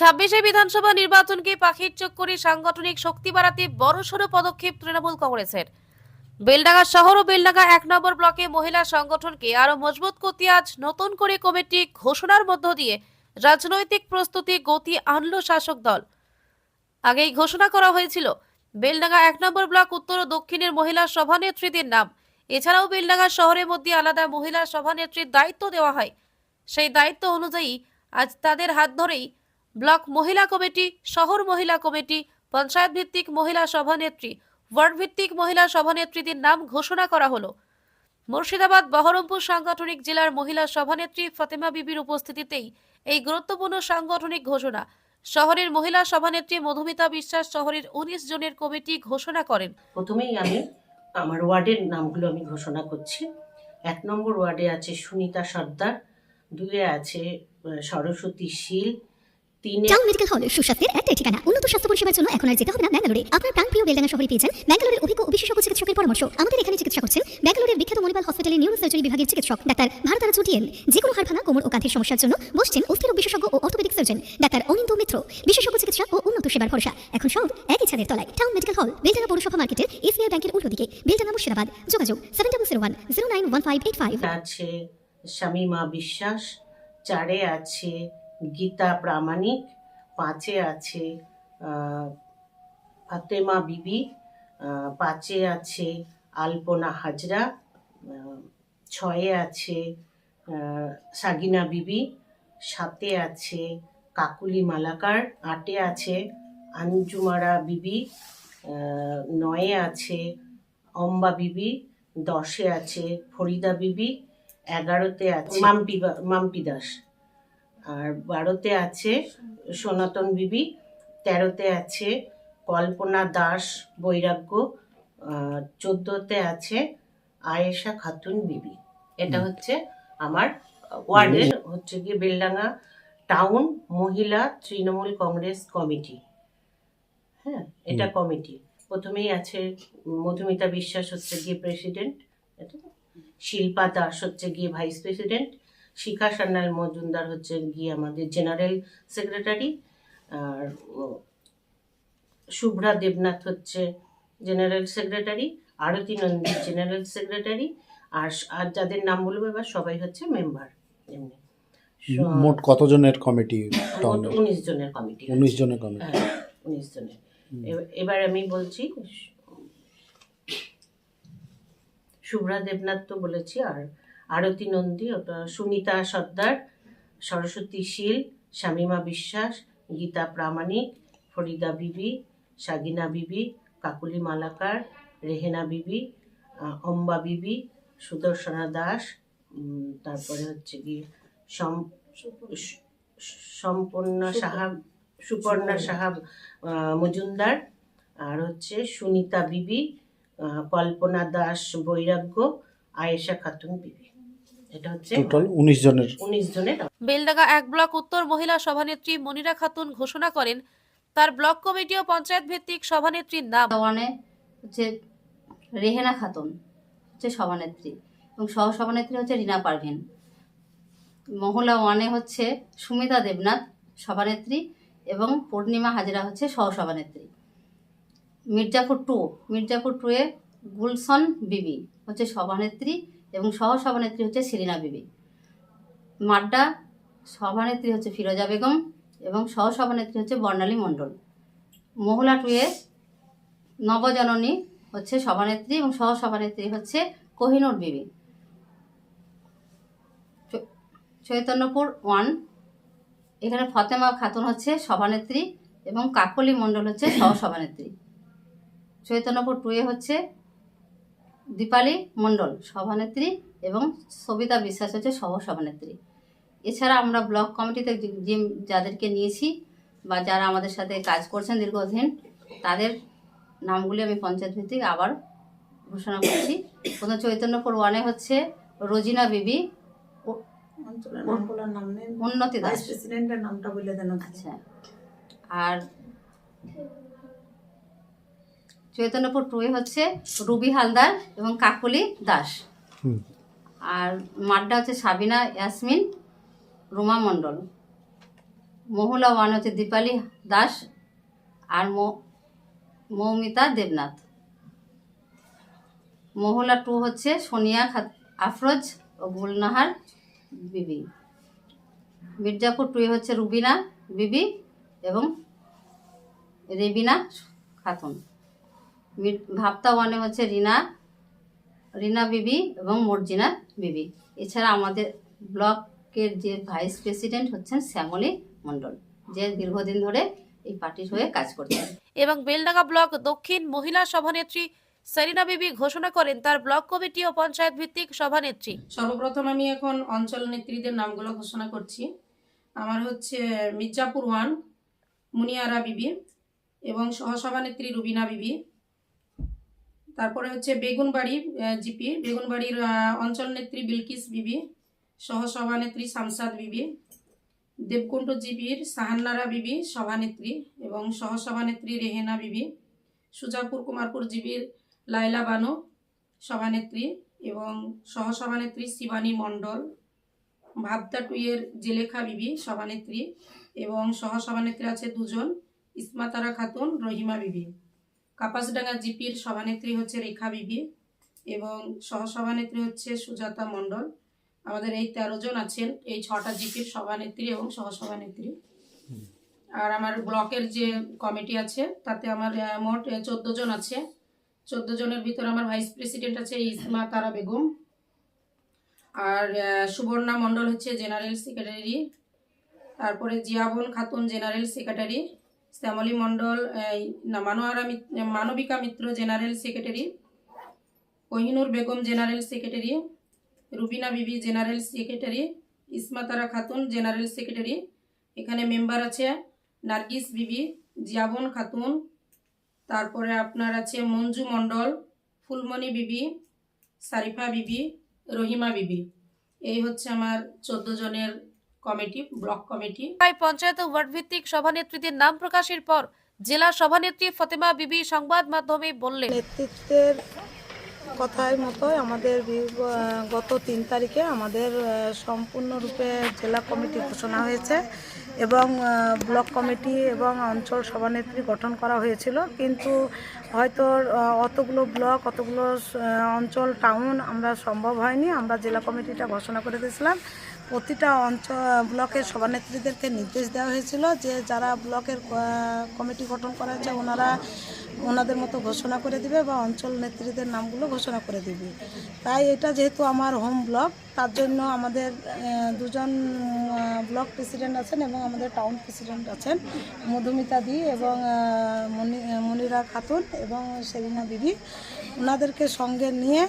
ছাব্বিশে বিধানসভা নির্বাচনকে পাখির চোখ করে সাংগঠনিক শক্তি বাড়াতে বড়সড় পদক্ষেপ তৃণমূল কংগ্রেসের। বেলডাঙ্গা শহর ও বেলডাঙ্গা এক নম্বর ব্লকে মহিলা সংগঠনকে আরও মজবুত করতে আজ নতুন করে কমিটি ঘোষণার মধ্য দিয়ে রাজনৈতিক প্রস্তুতি গতি আনল শাসক দল। আগেই ঘোষণা করা হয়েছিল, বেলডাঙ্গা এক নম্বর ব্লক উত্তর ও দক্ষিণের মহিলা সভানেত্রীদের নাম। এছাড়াও বেলডাঙ্গা শহরের মধ্যে আলাদা মহিলা সভানেত্রীর দায়িত্ব দেওয়া হয়। সেই দায়িত্ব অনুযায়ী আজ তাদের হাত ধরেই ব্লক মহিলা কমিটি, শহর মহিলা কমিটি, পঞ্চায়েত ভিত্তিক মহিলা সভানেত্রী, ওয়ার্ড ভিত্তিক মহিলা সভানেত্রীদের নাম ঘোষণা করা হলো। মুর্শিদাবাদ বহরমপুর সাংগঠনিক জেলার মহিলা সভানেত্রী ফতেমা বিবির উপস্থিতিতেই এই গুরুত্বপূর্ণ সাংগঠনিক ঘোষণা শহরের মহিলা সভানেত্রী মধুমিতা বিশ্বাস শহরের উনিশ জনের কমিটি ঘোষণা করেন। প্রথমেই আমি আমার ওয়ার্ডের নামগুলো আমি ঘোষণা করছি। এক নম্বর ওয়ার্ডে আছে সুনিতা সর্দার দুয়ে আছে সরস্বতী শীল টাউন মেডিকেল হল সুস্বাস্থ্যের একটাই ঠিকানা। উন্নত স্বাস্থ্য পরিষেবার জন্য এখন আর যেতে হবে না। ব্যাঙ্গালোরে আপনার প্রাণপ্রিয় বেলডাঙ্গা শহরে পেয়েছেন ব্যাঙ্গালোরের অভিজ্ঞ ও বিশেষজ্ঞ চিকিৎসকের পরামর্শ। আমাদের এখানে চিকিৎসা করছেন ব্যাঙ্গালোরের বিখ্যাত মনিপাল হসপিটালের নিউরো সার্জারি বিভাগের চিকিৎসক ডাক্তার ভারতারা চুটিয়েল যে কোনো হাড় ভাঙা কোমর ও কাঁধের সমস্যার জন্য বসছেন অস্থির বিশেষজ্ঞ ও অর্থোপেডিক সার্জন ডাক্তার অনিন্দ মিত্র। বিশেষজ্ঞ চিকিৎসা ও উন্নত সেবার ভরসা। এখন সব একই ছাদের তলায়। টাউন মেডিকেল হল বেলডাঙ্গা পৌরসভা মার্কেটের এসবিআই ব্যাংকের উল্টো দিকে। বেলডাঙ্গা মুর্শিদাবাদ। যোগাযোগ seven double zero one zero nine one five eight five আছে শামীমা বিশ্বাস। চারে আছে গীতা প্রামাণিক, পাঁচে আছে ফাতেমা বিবি পাঁচে আছে আলপনা হাজরা ছয়ে আছে সাগিনা বিবি, সাতে আছে কাকুলি মালাকার, আটে আছে আঞ্জুমারা বিবি নয়ে আছে অম্বা বিবি, দশে আছে ফরিদা বিবি, এগারোতে আছে মাম্পি মাম্পি দাস। আর বারোতে আছে সনাতন বিবি তেরোতে আছে কল্পনা দাস বৈরাগ্য চোদ্দোতে আছে আয়েশা খাতুন বিবি। এটা হচ্ছে আমার ওয়ার্ডের হচ্ছে গিয়ে বেলডাঙ্গা টাউন মহিলা তৃণমূল কংগ্রেস কমিটি। হ্যাঁ এটা কমিটি। প্রথমেই আছে মধুমিতা বিশ্বাস হচ্ছে গিয়ে প্রেসিডেন্ট শিল্পা দাস হচ্ছে গিয়ে ভাইস প্রেসিডেন্ট শিখা সান্যাল মজুমদার হচ্ছে গিয়ে আমাদের জেনারেল সেক্রেটারি। আর শুভ্রা দেবনাথ হচ্ছে general secretary Arati Nandi general secretary আর আর যাদের নাম বলব এবার সবাই হচ্ছে মেম্বার এমনি। মোট কতজনের কমিটি উনিশ জনের কমিটি উনিশ জনের কমিটি। হ্যাঁ উনিশ জনের। এবার- এবার আমি বলছি শুভ্রা দেবনাথ তো বলেছি আর আরতি নন্দী ওটা সুনিতা সর্দার সরস্বতী শীল শামিমা বিশ্বাস গীতা প্রামাণিক ফরিদা বিবি সাগিনা বিবি কাকুলি মালাকার রেহেনা বিবি অম্বা বিবি সুদর্শনা দাস তারপরে হচ্ছে কি সম্পন্ন সাহা সুপর্ণা সাহা মজুমদার আর হচ্ছে সুনিতা বিবি কল্পনা দাস বৈরাগ্য আয়েশা খাতুন বিবি। এটা হচ্ছে টোটাল উনিশ জনের। উনিশ জনের বেলডাঙ্গা এক ব্লক উত্তর মহিলা সভানেত্রী মনিরা খাতুন ঘোষণা করেন তার ব্লক কমিটি ও পঞ্চায়েত ভিত্তিক সভানেত্রীর নাম। ওয়ানে হচ্ছে রেহেনা খাতুন হচ্ছে সভানেত্রী এবং সহ সভানেত্রী হচ্ছে রিনা পারভিন। মহলা ওয়ানে হচ্ছে সুমিতা দেবনাথ সভানেত্রী এবং পূর্ণিমা হাজরা হচ্ছে সহ সভানেত্রী মির্জাপুর টু মির্জাপুর টুয়ে গুলশন বিবি হচ্ছে সভানেত্রী এবং সহ সভানেত্রী হচ্ছে সেলিনা বিবি। মাড্ডা সভানেত্রী হচ্ছে ফিরোজা বেগম এবং সহ সভানেত্রী হচ্ছে বর্ণালী মণ্ডল। মহলা টুয়ে নবজননী হচ্ছে সভানেত্রী এবং সহ সভানেত্রী হচ্ছে কোহিনুর বিবি। চৈতন্যপুর ওয়ান, এখানে ফতেমা খাতুন হচ্ছে সভানেত্রী এবং কাকলি মণ্ডল হচ্ছে সহ সভানেত্রী চৈতন্যপুর টুয়ে হচ্ছে দীপালি মণ্ডল সভানেত্রী এবং সবিতা বিশ্বাস হচ্ছে সহ সভানেত্রী এছাড়া আমরা ব্লক কমিটিতে যে- যাদেরকে নিয়েছি বা যারা আমাদের সাথে কাজ করছেন দীর্ঘদিন তাদের নামগুলি আমি পঞ্চায়েত ভিত্তিক আবার ঘোষণা করছি। প্রথম চৈতন্যপুর ওয়ানে হচ্ছে রোজিনা বিবি উন্নতি দাস। প্রেসিডেন্টের নামটা বলে দেন আচ্ছা। আর চৈতন্যপুর টুয়ে হচ্ছে রুবি হালদার এবং কাকলি দাস। আর মাড্ডা হচ্ছে সাবিনা ইয়াসমিন রুমা মণ্ডল। মহুলা ওয়ান হচ্ছে দীপালি দাস আর মৌমিতা দেবনাথ। মহুলা টু হচ্ছে সোনিয়া আফরোজ ও গুলনাহার বিবি। মির্জাপুর টু হচ্ছে রুবিনা বিবি এবং রেবিনা খাতুন। ভাপ্তা ওয়ানে হচ্ছে রিনা রিনা বিবি এবং মর্জিনা বিবি। এছাড়া আমাদের ব্লকের যে ভাইস প্রেসিডেন্ট হচ্ছেন শ্যামলী মণ্ডল যে দীর্ঘদিন ধরে এই পার্টির হয়ে কাজ করছেন। এবং বেলডাঙ্গা ব্লক দক্ষিণ মহিলা সভানেত্রী সেরিনা বিবি ঘোষণা করেন তার ব্লক কমিটি ও পঞ্চায়েত ভিত্তিক সভানেত্রী। সর্বপ্রথম আমি এখন অঞ্চল নেত্রীদের নামগুলো ঘোষণা করছি। আমার হচ্ছে মির্জাপুর ওয়ান মুনিয়ারা বিবি এবং সহসভানেত্রী রুবিনা বিবি। তারপরে হচ্ছে বেগুনবাড়ি জিপি, বেগুনবাড়ির অঞ্চল নেত্রী বিলকিস বিবি সহসভানেত্রী শামসাদ বিবি, দেবকুণ্ড জিপির সাহান্নারা বিবি সভানেত্রী এবং সহসভানেত্রী রেহেনা বিবি, সুজাপুর কুমারপুর জিবির লাইলা বানু সভানেত্রী এবং সহসভানেত্রী শিবানী মণ্ডল ভাবদা টুইয়ের জেলেখা বিবি সভানেত্রী এবং সহসভানেত্রী আছে দুজন, ইসমাতারা খাতুন, রহিমা বিবি। কাপাসডাঙ্গা জিপির সভানেত্রী হচ্ছে রেখা বিবি এবং সহসভানেত্রী হচ্ছে সুজাতা মণ্ডল। আমাদের এই তেরো জন আছেন, এই ছটা জিপির সভানেত্রী এবং সহসভানেত্রী। আর আমার ব্লকের যে কমিটি আছে, তাতে আমার মোট চোদ্দ জন আছে। চোদ্দ জনের ভিতরে আমার ভাইস প্রেসিডেন্ট আছে ইসমা তারা বেগম। আর সুবর্ণা মণ্ডল হচ্ছে জেনারেল সেক্রেটারি। তারপরে Jiyabon Khatun general secretary. Shyamali Mondal Manowara Manobika Mitra general secretary, Kohinoor Begum general secretary, Rubina Bibi general secretary, Ismatara Khatun general secretary, এখানে মেম্বার আছে নার্গিস বিবি, জিয়াবন খাতুন, তারপরে আপনার আছে মঞ্জু মণ্ডল, ফুলমণি বিবি, সারিফা বিবি, রহিমা বিবি। এই হচ্ছে আমার চোদ্দ জনের কমিটি ব্লক কমিটি। তাই পঞ্চায়েত ও ওয়ার্ড ভিত্তিক সভানেত্রীদের নাম প্রকাশের পর জেলা সভানেত্রী ফতেমা বিবি সংবাদ মাধ্যমে বললেন নেতৃত্বের কথার মতোই আমাদের বিগ- গত তিন তারিখে আমাদের আহ, সম্পূর্ণরূপে জেলা কমিটি ঘোষণা হয়েছে এবং আহ, ব্লক কমিটি এবং অঞ্চল সভানেত্রী গঠন করা হয়েছিল। কিন্তু হয়তো আহ, অতগুলো ব্লক অতগুলো আহ, অঞ্চল টাউন আমরা সম্ভব হয়নি। আমরা জেলা কমিটিটা ঘোষণা করে দিয়েছিলাম। প্রতিটা অঞ্চল, ব্লকের সভানেত্রীদেরকে নির্দেশ দেওয়া হয়েছিল যে যারা ব্লকের কমিটি গঠন করা হয়েছে ওনারা ওনাদের মতো ঘোষণা করে দিবে বা অঞ্চল নেত্রীদের নামগুলো ঘোষণা করে দিবে। তাই এটা যেহেতু আমার হোম ব্লক তার জন্য আমাদের দুজন ব্লক প্রেসিডেন্ট আছেন এবং আমাদের টাউন প্রেসিডেন্ট আছেন, মধুমিতা দি এবং মনিরা খাতুন এবং সেরিনা বিবি ওনাদেরকে সঙ্গে নিয়ে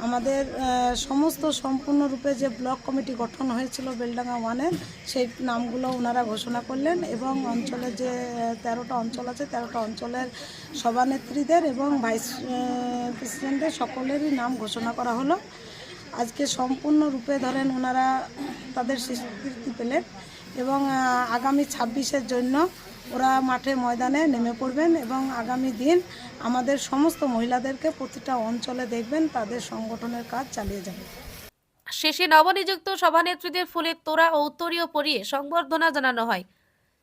আমাদের সমস্ত সম্পূর্ণরূপে যে ব্লক কমিটি গঠন হয়েছিল বেলডাঙ্গা ওয়ানের সেই নামগুলো ওনারা ঘোষণা করলেন এবং অঞ্চলের যে তেরোটা অঞ্চল আছে তেরোটা অঞ্চলের সভানেত্রীদের এবং ভাইস আহ, প্রেসিডেন্টের সকলেরই নাম ঘোষণা করা হলো। আজকে সম্পূর্ণরূপে ধরেন ওনারা তাদের স্বীকৃতি পেলেন এবং আগামী ছাব্বিশের জন্য ওরা মাঠে ময়দানে নেমে পড়বেন এবং আগামী দিন আমাদের সমস্ত মহিলাদেরকে প্রতিটা অঞ্চলে দেখবেন, তাদের সংগঠনের কাজ চালিয়ে যাবে। শেষে নবনিযুক্ত সভানেত্রীদের ফুলের তোড়া ও উত্তরীয় পরিয়ে সংবর্ধনা জানানো হয়।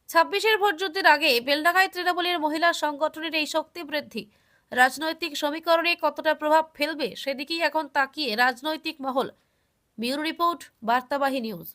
ছাব্বিশের ভোটযুদ্ধের আগে বেলডাঙ্গায় তৃণমূলের মহিলা সংগঠনের এই শক্তি বৃদ্ধি। রাজনৈতিক সমীকরণে কতটা প্রভাব ফেলবে সেদিকেই এখন তাকিয়ে রাজনৈতিক মহল। Bureau report, Bartabahi news.